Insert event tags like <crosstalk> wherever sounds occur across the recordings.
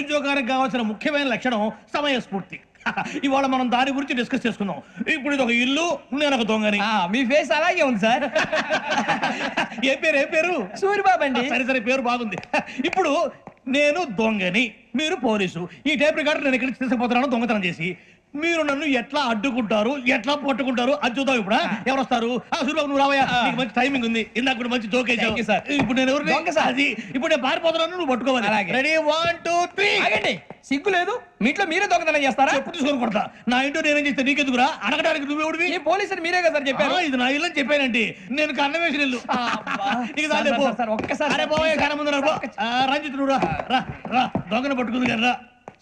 ఉద్యోగానికి కావాల్సిన ముఖ్యమైన లక్షణం సమయస్ఫూర్తి. <laughs> ఇవాళ మనం దాని గురించి డిస్కస్ చేసుకుందాం. ఇప్పుడు ఇది ఒక ఇల్లు నేను ఒక దొంగని. మీ ఫేస్ అలాగే ఉంది సార్. <laughs> ఏ పేరు ఏ పేరు? సూరిబాబు అండి. సరే సరే పేరు బాగుంది. <laughs> ఇప్పుడు నేను దొంగని మీరు పోలీసు. ఈ టైప్ రికార్డు నేను ఇక్కడికి తీసుకుపోతున్నాను దొంగతనం చేసి. మీరు నన్ను ఎట్లా అడ్డుకుంటారు ఎట్లా పట్టుకుంటారు? అది చూద్దాం ఇప్పుడు? ఎవరు వస్తారు? సూర్యబాబు నువ్వు రావయ్యా. నీకు మంచి టైమింగ్ ఉంది. ఇందాక కూడా మంచి జోక్ sir. ఇప్పుడు నేను ఎవరు. అది. ఇప్పుడు నేను పారిపోతున్నాను నువ్వు పట్టుకోవాలి. అలాగే. రెడీ వన్ టూ త్రీ ఆగండి. సిగ్గు లేదు. మీ ఇంట్లో మీరే దొంగతనం చేస్తారా? చెప్పు తీసుకొని కొడతా. నా ఇంటో నేనేం చేస్తే నీకెందుకురా? అడగడానికి నువ్వెవడివి ఈ పోలీసులు మీరే కదా సార్ చెప్పారు. ఇది నా ఇల్లు చెప్పానండి. నేను కన్న వేసిన ఇల్లు. నీకు సార్. సార్, సార్, ఒక్కసారి సార్, రంజిత్ నువ్వు రా. రా దొంగను పట్టుకుంది రా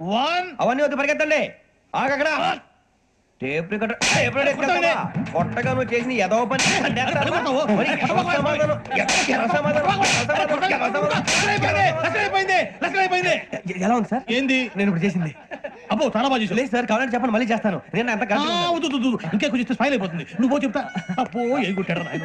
వన్. అవన్నీ వద్దు పరిగెత్తండి. ఆగక్కడ. Tape recorder? కొట్టగా నువ్వు చేసిన ఏదో పని. అంటేస్తావా? మరి ఎవరి సమాధానం? ఎవరి సమాధానం? ఎవరి సమాధానం? ఎలా ఉంది సార్? ఏంది? నేను ఇప్పుడు చేసింది. అబ్బో చాలా బాగా చేసావు. లేదు సార్ కావాలంటే చెప్పండి మళ్ళీ చేస్తాను. నేను అంత ఆ, వద్దు, వద్దు, వద్దు. ఇంకా కొంచెం స్మైల్ అయిపోతుంది. నువ్వు పో చెప్తా. అప్పో ఏం కొట్టాడు నాయన.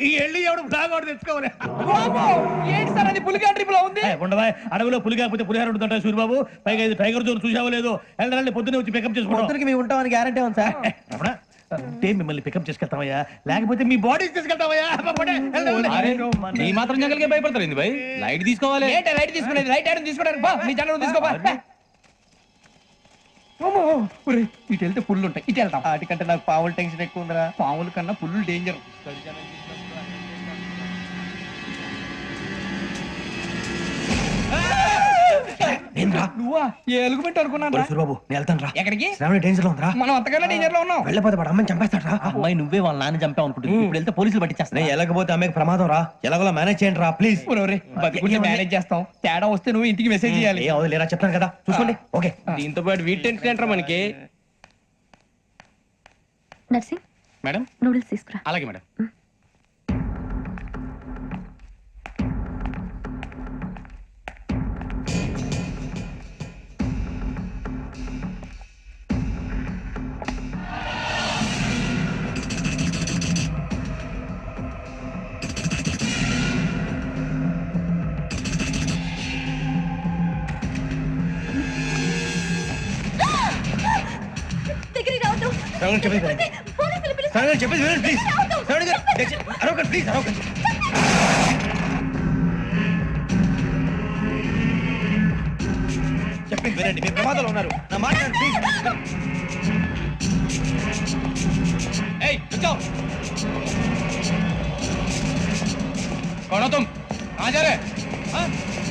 ఈ వెళ్ళి ఎవడు ఫ్లాగ్ ఒకటి తెచ్చుకోవాలి? ఏంటి సార్ అది పులిగా ట్రిప్లో ఉంది? ఏ, ఉండవా అడవిలో పులి కాకపోతే పులిహార ఉంటుంటా సూర్యబాబు పైగా ఇది టైగర్ జోన్ చూసావో లేదో? వెళ్ళాలి పొద్దున్నే వచ్చి పికప్ చేసుకుంటాం. మేము ఉంటామని గ్యారంటీ ఉంది సార్. రమణ, ఉంటే మిమ్మల్ని పికప్ చేసుకెళ్తామయ్యా? లేకపోతే మీ బాడీ తీసుకెళ్తామయ్యా? మాత్రం జంగల్కే భయపడతారు ఏంది భయ్? లైట్ తీసుకోవాలి. ఏంటి లైట్ తీసుకునేది? లైట్ ఐరన్ తీసుకోవడానికి బా మీ జనరల్ తీసుకోబా ఇటు వెళ్తే పుల్లు ఉంటాయి ఇటు వెళ్తాం వాటికంటే నాకు పావులు టెన్షన్ ఎక్కువ ఉందిరా. పాముల కన్నా పుల్లు డేంజర్ నువ్వా? ఏ ఎలుగుబెట్టి అనుకున్నాను? రా. సూరిబాబు నేను వెళ్తాను రా ఎక్కడికి? శ్రావణి డేంజర్లో ఉందిరా. మనం అంతకన్నా డేంజర్లో ఉన్నాం. వెళ్ళపోతే వాడు అమ్మని చంపేస్తాడు రా అమ్మాయి నువ్వే వాళ్ళ నాన్న చంపావు అనుకుంటుంది. ఇప్పుడు వెళ్తే పోలీసులు పట్టించేస్తా నేను వెళ్ళకపోతే అమ్మకి ప్రమాదం రా. ఎలాగోలా మేనేజ్ చేయండి రా ప్లీజ్ బతికుంటే మేనేజ్ చేస్తాం. తేడా వస్తే నువ్వు ఇంటికి మెసేజ్ చేయాలి. ఏ లేరా చెప్తాను కదా. చూసుకోండి. ఓకే. దీంతో పాటు వీటి టెన్షన్ మనకి? నర్సింగ్? మేడం? నూడిల్స్ తీసుకురా. అలాగే మేడం. శ్రావణి చెప్పేది వినండి. పోలీసులు పిలుస్తారు. శ్రావణి చెప్పేది వినండి ప్లీజ్ శ్రావణి గారు దయచేసి అరవకండి ప్లీజ్ అరవకండి చెప్పింది వినండి మీ ప్రమాదంలో ఉన్నారు నా మాట వినండి, ప్లీజ్ ఏయ్ కూర్చో कौन हो तुम कहाँ जा रहे हैं हाँ?